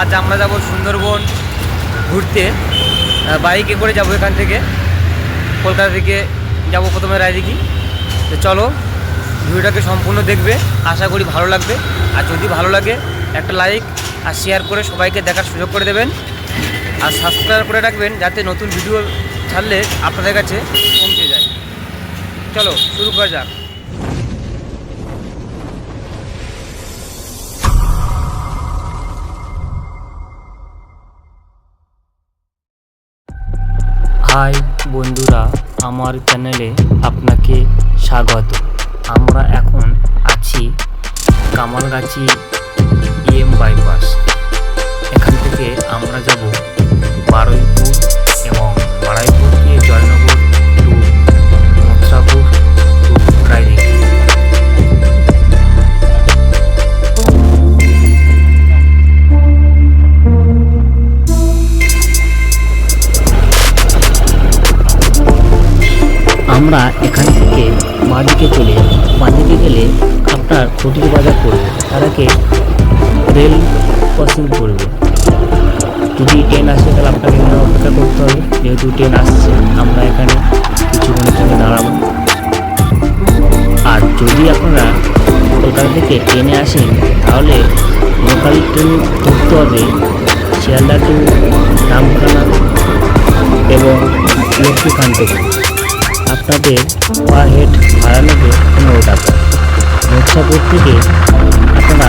আজ আমরা যাব সুন্দরবন ঘুরতে। বাইকে করে যাব এখান থেকে। কলকাতা থেকে যাব প্রথমে রায়দিঘি। তো চলো, ভিডিওটাকে সম্পূর্ণ দেখবে। আশা করি ভালো লাগবে। আর যদি ভালো লাগে, একটা লাইক আর শেয়ার করে সবাইকে দেখার সুযোগ করে দেবেন। আর সাবস্ক্রাইব করে রাখবেন যাতে নতুন ভিডিও ছাড়লে আপনাদের কাছে পৌঁছে যায়। চলো, শুরু করা যাক। হাই বন্ধুরা, আমার চ্যানেলে আপনাকে স্বাগত। আমরা এখন আছি কামালগাছি ইএম বাইপাস। এখান থেকে আমরা যাব বারুইপুর আমরা এখান থেকে বাঁদিকে চলে যাব গেলে আপনার খুঁটির বাজার পড়বে। তার আগে রেল ক্রসিং পড়বে যদি ট্রেন আসে, তাহলে আপনাকে এখানে অপেক্ষা করতে হবে। যেহেতু ট্রেন আসছে, আমরা এখানে কিছুক্ষণের জন্য দাঁড়াবো। আর যদি আপনারা কলকাতা থেকে ট্রেনে আসেন, তাহলে লোকাল ট্রেন ধরতে হবে শিয়ালদা টু রামখানা এবং লক্ষ্মীকান্তপুর আপনাদের পার হেড ভাড়া নেবে পনেরো টাকা মোক্ষাপুর থেকে আপনারা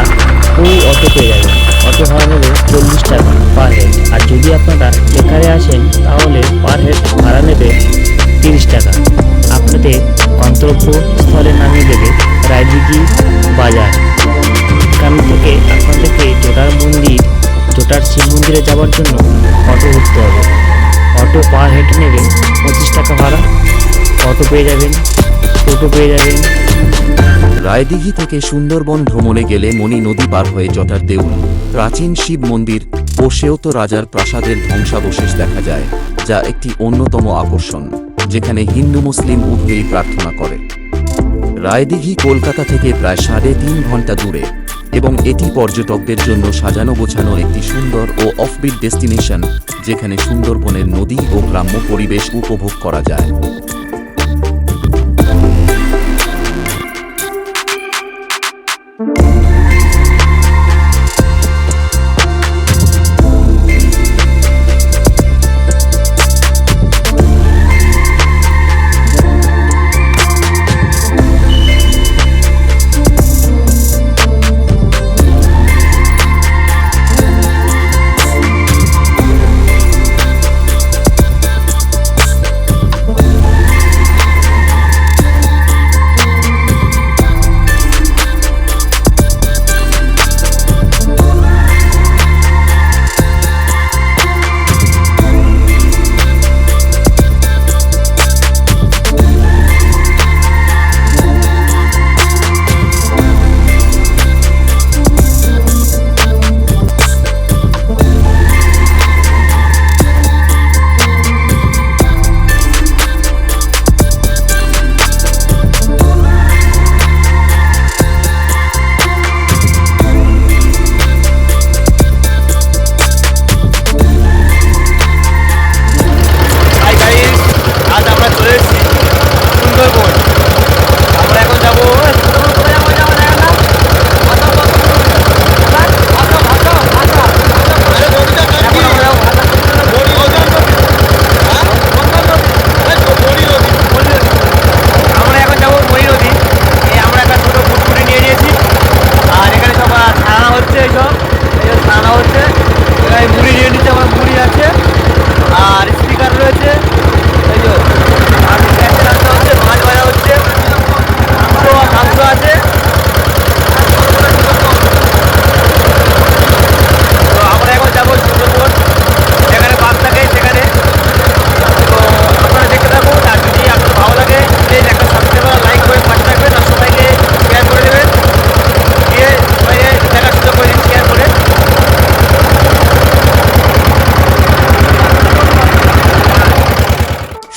ওই অটো পেয়ে যাবেন। অটো ভাড়া নেবে চল্লিশ টাকা পার হেড আর যদি আপনারা এখানে আসেন, তাহলে পার হেড ভাড়া নেবে তিরিশ টাকা। আপনাদের গন্তব্যস্থলে নামিয়ে দেবে রায়দিঘি বাজার। এখান থেকে আপনাদেরকে জোটার মন্দির, জোটার শিব মন্দিরে যাওয়ার জন্য অটো উঠতে হবে। অটো পার হেড নেবে পঁচিশ টাকা ভাড়া। অটো পেয়ে যাবেন, টোটো পেয়ে যাবেন। রায়দিঘি থেকে সুন্দরবন ভ্রমণে গেলে মণি নদী পার হয়ে জটার দেউল, প্রাচীন শিব মন্দির ও সেওত রাজার প্রাসাদের ধ্বংসাবশেষ দেখা যায়, যা একটি অন্যতম আকর্ষণ, যেখানে হিন্দু মুসলিম উভয়ই প্রার্থনা করে। রায়দিঘি কলকাতা থেকে প্রায় সাড়ে তিন ঘণ্টা দূরে এবং এটি পর্যটকদের জন্য সাজানো গোছানো একটি সুন্দর ও অফবিট ডেস্টিনেশন যেখানে সুন্দরবনের নদী ও গ্রাম্য পরিবেশ উপভোগ করা যায়। Música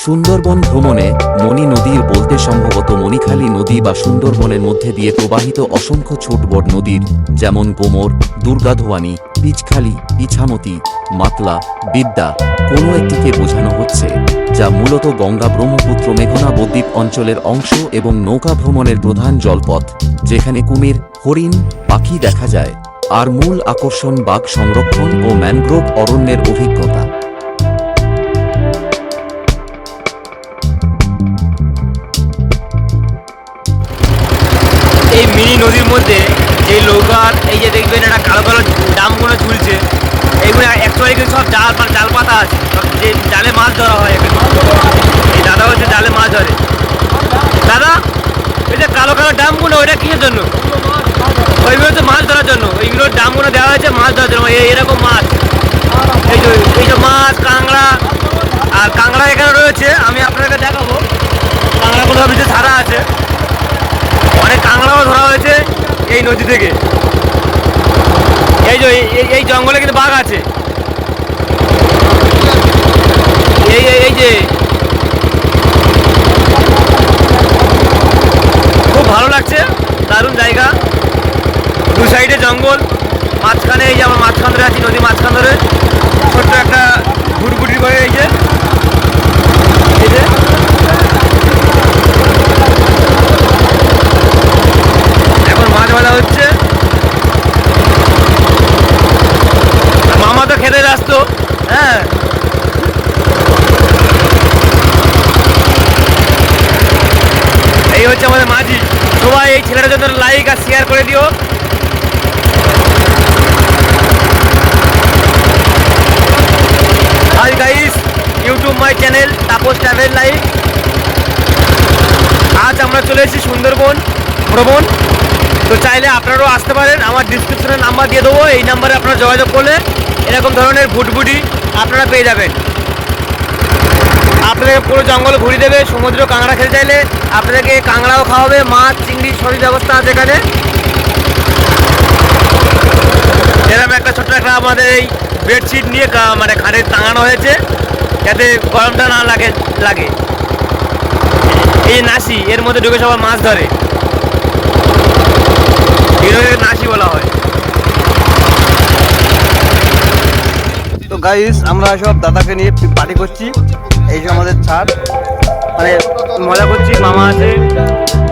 সুন্দরবন ভ্রমণে মণি নদীর বলতে সম্ভবত মণিখালী নদী বা সুন্দরবনের মধ্যে দিয়ে প্রবাহিত অসংখ্য ছোট বড় নদীর, যেমন গোমর দুর্গাধোয়ানি, পিচখালি ইছামতি মাতলা, বিদ্যা, কোনো একটিকে বোঝানো হচ্ছে, যা মূলত গঙ্গা ব্রহ্মপুত্র মেঘনা বদ্বীপ অঞ্চলের অংশ এবং নৌকা ভ্রমণের প্রধান জলপথ, যেখানে কুমির, হরিণ, পাখি দেখা যায়, আর মূল আকর্ষণ বাঘ সংরক্ষণ ও ম্যানগ্রোভ অরণ্যের অভিজ্ঞতা। নদীর মধ্যে এই নৌকার এই যে দেখবেন একটা কালো কালো ডামগুলো ঝুলছে এইগুলো অ্যাকচুয়ালি কিন্তু সব জাল জাল পাতা আছে। যে জালে মাছ ধরা হয় এখানে এই দাদা হচ্ছে জালে মাছ ধরে। দাদা যে কালো কালো ডামগুলো, ওইটা কিসের জন্য? ওইগুলো তো মাছ ধরার জন্য। ওইগুলোর ডামগুলো দেওয়া হয়েছে মাছ ধরার জন্য। এই এরকম মাছ। এই যে এই যে মাছ, কাঁকড়া। আর কাঁকড়া এখানে রয়েছে। আমি আপনাকে দেখাবো। কাঁকড়াগুলো ভিতরে ছাড়া আছে। অনেক কাঁকড়াও ধরা হয়েছে এই নদী থেকে। এই যে, এই- জঙ্গলে কিন্তু বাঘ আছে। এই- এই যে, খুব ভালো লাগছে, দারুণ জায়গা। দু সাইডে জঙ্গল, মাঝখানে এই যে আমার মাঝখান ধরে আছি নদী মাঝখান ধরে। ছোট্ট একটা ঘুরঘুটি করে এই যে এই যে এখন মাছ ভাজা হচ্ছে আর মামা তো খেতে ব্যস্ত হ্যাঁ এই হচ্ছে আমাদের মাঝি সবাই এই ছেলেটার জন্য লাইক আর শেয়ার করে দিও hi guys YouTube my channel Tapas travel life. আজ আমরা চলে এসেছি সুন্দরবন, ভ্রমণ। তো চাইলে আপনারাও আসতে পারেন। আমার ডিসক্রিপশনে নাম্বার দিয়ে দেবো। এই নাম্বারে আপনারা যোগাযোগ করলে এরকম ধরনের ভুটভুটি আপনারা পেয়ে যাবেন। আপনাদের পুরো জঙ্গল ঘুরিয়ে দেবে, সমুদ্র কাঁকড়া খেতে চাইলে আপনাদেরকে কাঁকড়াও খাওয়াবে, মাছ, চিংড়ি, সবই ব্যবস্থা আছে এখানে। এরকম একটা ছোট্ট একটা আমাদের এই বেডশিট নিয়ে মানে খাটে টাঙানো হয়েছে। যাতে গরমটা না লাগে লাগে। এই নাসি এর মধ্যে ঢুকে সবাই মাছ ধরে। এগুলোকে নাসি বলা হয়। তো গাইস আমরা সব দাদাকে নিয়ে পার্টি করছি। এই যে আমাদের ছাদ। মানে মজা করছি মামা আছে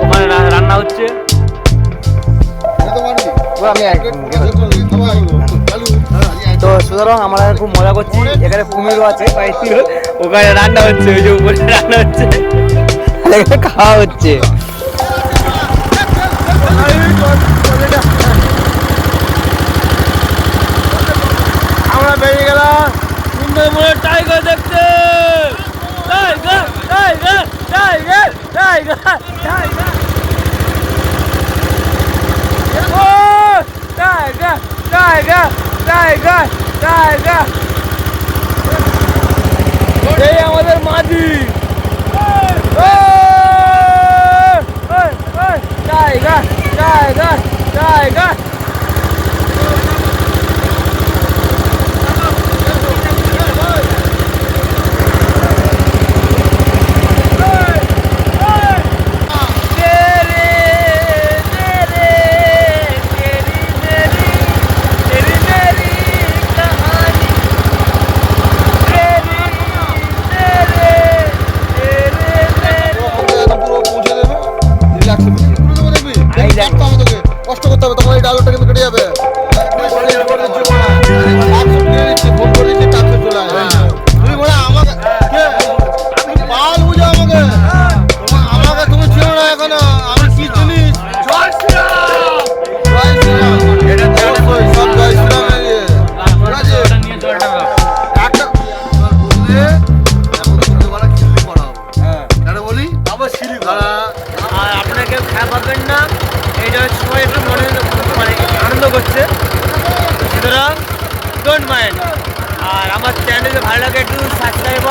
ওখানে রান্না হচ্ছে। আমি তো সুতরাং আমরা খুব মজা করছি। এখানে কুমিরও আছে ওখানে রান্না হচ্ছে ওই যে উপরে রান্না হচ্ছে। এখানে খাওয়া হচ্ছে। আমরা বেরিয়ে গেলাম। সুন্দরবনের টাইগার দেখতে। Tiger tiger tiger tiger tiger ও টাইগার টাইগার টাইগার টাইগার এই আমাদের মাঝি। টাইগার টাইগার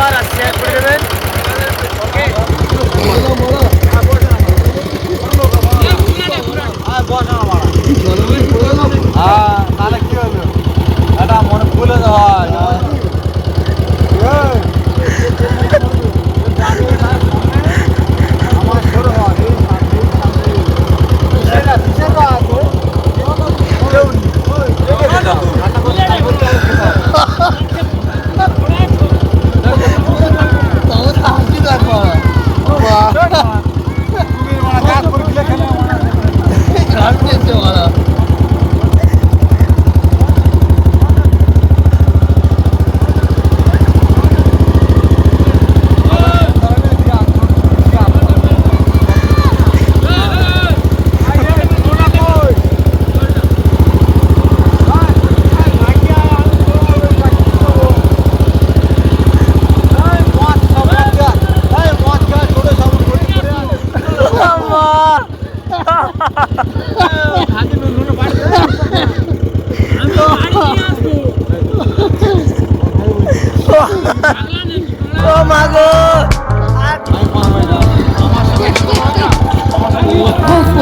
আর শেয়ার করে দেবেন ওকে তাহলে কি হবে এটা মনে ভুলে হয় ও মা গো ও মা গো ও মা গো এ, আর পাই না গো ও মা গো এই লোক ও মা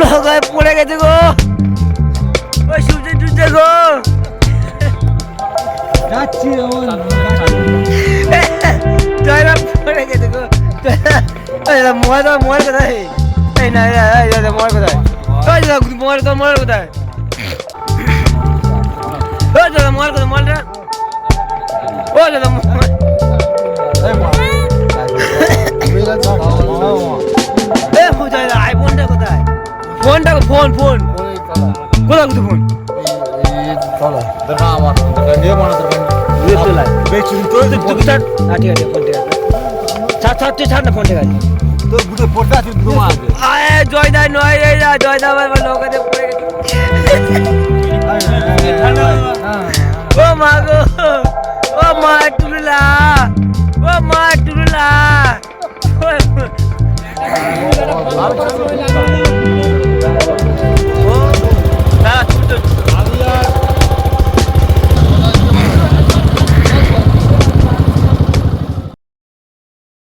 লোক পড়ে গেছে গো। ওই সূর্য টুজে গো জয়রাম পড়ে গেছে দাদা মোবাইল কোথায়? এই না দাদা, কোথায়? ওই দাদা মোবাইল তোর মোবাইল কোথায়? ওই দাদা কোথায় মোবাইলটা জয়দা নয় যা জয়দা আমার লোকেতে পড়ে ও মা গো ও মা টুলুলা ও মা